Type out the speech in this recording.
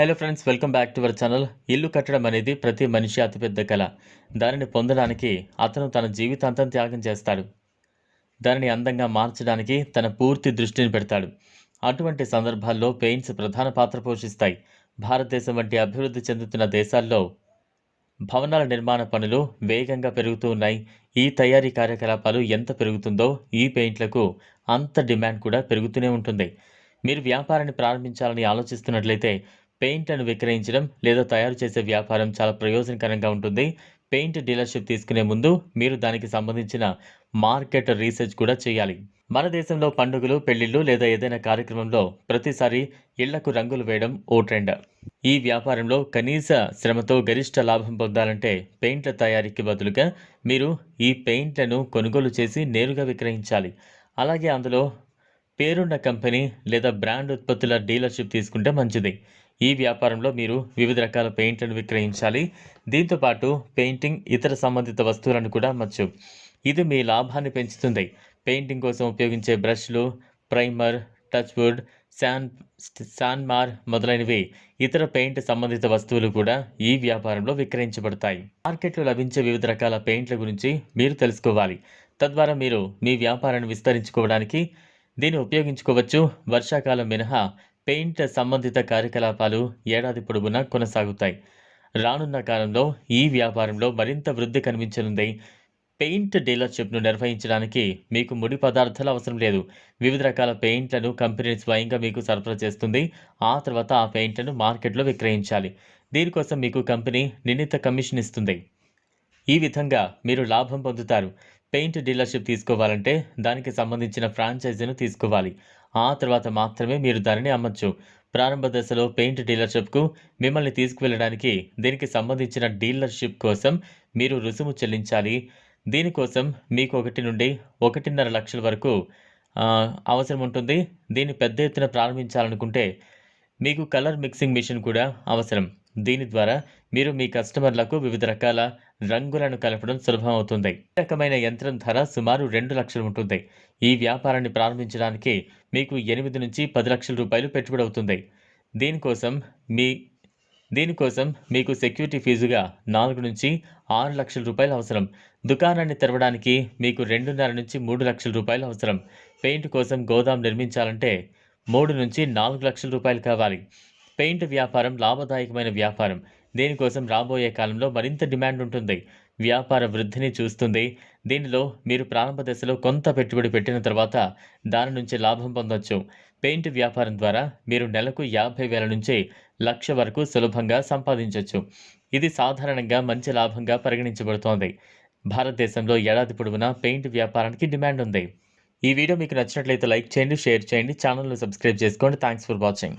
Hello friends welcome back to our channel ఇల్లు కట్టడం అనేది ప్రతి మనిషి అతిపెద్ద కళ. దానిని పొందడానికి అతను తన జీవితాంతం త్యాగం చేస్తాడు. దానిని అందంగా మార్చడానికి తన పూర్తి దృష్టిని పెడతాడు. అటువంటి సందర్భాల్లో పెయింట్స్ ప్రధాన పాత్ర పోషిస్తాయి. భారతదేశం వంటి అభివృద్ధి చెందుతున్న దేశాల్లో భవనాల నిర్మాణ పనులు వేగంగా పెరుగుతూ ఉన్నాయి. ఈ తయారీ కార్యకలాపాలు ఎంత పెరుగుతుందో ఈ పెయింట్లకు అంత డిమాండ్ కూడా పెరుగుతూనే ఉంటుంది. మీరు వ్యాపారాన్ని ప్రారంభించాలని ఆలోచిస్తున్నట్లయితే పెయింట్లను విక్రయించడం లేదా తయారు చేసే వ్యాపారం చాలా ప్రయోజనకరంగా ఉంటుంది. పెయింట్ డీలర్షిప్ తీసుకునే ముందు మీరు దానికి సంబంధించిన మార్కెట్ రీసెర్చ్ కూడా చేయాలి. మన దేశంలో పండుగలు పెళ్ళిళ్ళు లేదా ఏదైనా కార్యక్రమంలో ప్రతిసారి ఇళ్ళకు రంగులు వేయడం ఓ ట్రెండ్. ఈ వ్యాపారంలో కనీస శ్రమతో గరిష్ట లాభం పొందాలంటే పెయింట్ల తయారీకి బదులుగా మీరు ఈ పెయింట్లను కొనుగోలు చేసి నేరుగా విక్రయించాలి. అలాగే అందులో పేరున్న కంపెనీ లేదా బ్రాండ్ ఉత్పత్తుల డీలర్షిప్ తీసుకుంటే మంచిది. ఈ వ్యాపారంలో మీరు వివిధ రకాల పెయింట్లను విక్రయించాలి. దీంతోపాటు పెయింటింగ్ ఇతర సంబంధిత వస్తువులను కూడా అమ్మచ్చు. ఇది మీ లాభాన్ని పెంచుతుంది. పెయింటింగ్ కోసం ఉపయోగించే బ్రష్లు ప్రైమర్ టచ్ వుడ్ శాన్ శాన్మార్ మొదలైనవి ఇతర పెయింట్ సంబంధిత వస్తువులు కూడా ఈ వ్యాపారంలో విక్రయించబడతాయి. మార్కెట్లో లభించే వివిధ రకాల పెయింట్ల గురించి మీరు తెలుసుకోవాలి. తద్వారా మీరు మీ వ్యాపారాన్ని విస్తరించుకోవడానికి దీన్ని ఉపయోగించుకోవచ్చు. వర్షాకాలం మినహా పెయింట్ సంబంధిత కార్యకలాపాలు ఏడాది పొడవునా కొనసాగుతాయి. రానున్న కాలంలో ఈ వ్యాపారంలో మరింత వృద్ధి కనిపించనుంది. పెయింట్ డీలర్షిప్ను నిర్వహించడానికి మీకు ముడి పదార్థాలు అవసరం లేదు. వివిధ రకాల పెయింట్లను కంపెనీ స్వయంగా మీకు సరఫరా చేస్తుంది. ఆ తర్వాత ఆ పెయింట్లను మార్కెట్లో విక్రయించాలి. దీనికోసం మీకు కంపెనీ నిర్ణీత కమిషన్ ఇస్తుంది. ఈ విధంగా మీరు లాభం పొందుతారు. పెయింట్ డీలర్షిప్ తీసుకోవాలంటే దానికి సంబంధించిన ఫ్రాంచైజీని తీసుకోవాలి. ఆ తర్వాత మాత్రమే మీరు దానిని అమ్మచ్చు. ప్రారంభ దశలో పెయింట్ డీలర్షిప్కు మిమ్మల్ని తీసుకువెళ్ళడానికి దీనికి సంబంధించిన డీలర్షిప్ కోసం మీరు రుసుము చెల్లించాలి. దీనికోసం మీకు ఒకటి నుండి ఒకటిన్నర లక్షల వరకు అవసరం ఉంటుంది. దీన్ని పెద్ద ఎత్తున ప్రారంభించాలనుకుంటే మీకు కలర్ మిక్సింగ్ మిషన్ కూడా అవసరం. దీని ద్వారా మీరు మీ కస్టమర్లకు వివిధ రకాల రంగులను కలపడం సులభం అవుతుంది. ఈ రకమైన యంత్రం ధర సుమారు రెండు లక్షలు ఉంటుంది. ఈ వ్యాపారాన్ని ప్రారంభించడానికి మీకు ఎనిమిది నుంచి పది లక్షల రూపాయలు పెట్టుబడి అవుతుంది. దీనికోసం మీ దీనికోసం మీకు సెక్యూరిటీ ఫీజుగా నాలుగు నుంచి ఆరు లక్షల రూపాయలు అవసరం. దుకాణాన్ని తెరవడానికి మీకు రెండున్నర నుంచి మూడు లక్షల రూపాయలు అవసరం. పెయింట్ కోసం గోదాం నిర్మించాలంటే మూడు నుంచి నాలుగు లక్షల రూపాయలు కావాలి. పెయింట్ వ్యాపారం లాభదాయకమైన వ్యాపారం. దీనికోసం రాబోయే కాలంలో మరింత డిమాండ్ ఉంటుంది. వ్యాపార వృద్ధిని చూస్తుంది. దీనిలో మీరు ప్రారంభ దశలో కొంత పెట్టుబడి పెట్టిన తర్వాత దాని నుంచి లాభం పొందొచ్చు. పెయింట్ వ్యాపారం ద్వారా మీరు నెలకు యాభై వేల నుంచి లక్ష వరకు సులభంగా సంపాదించవచ్చు ఇది సాధారణంగా మంచి లాభంగా పరిగణించబడుతోంది. భారతదేశంలో ఏడాది పొడవునా పెయింట్ వ్యాపారానికి డిమాండ్ ఉంది. ఈ వీడియో మీకు నచ్చినట్లయితే లైక్ చేయండి షేర్ చేయండి ఛానల్ను సబ్స్క్రైబ్ చేసుకోండి. Thanks for watching.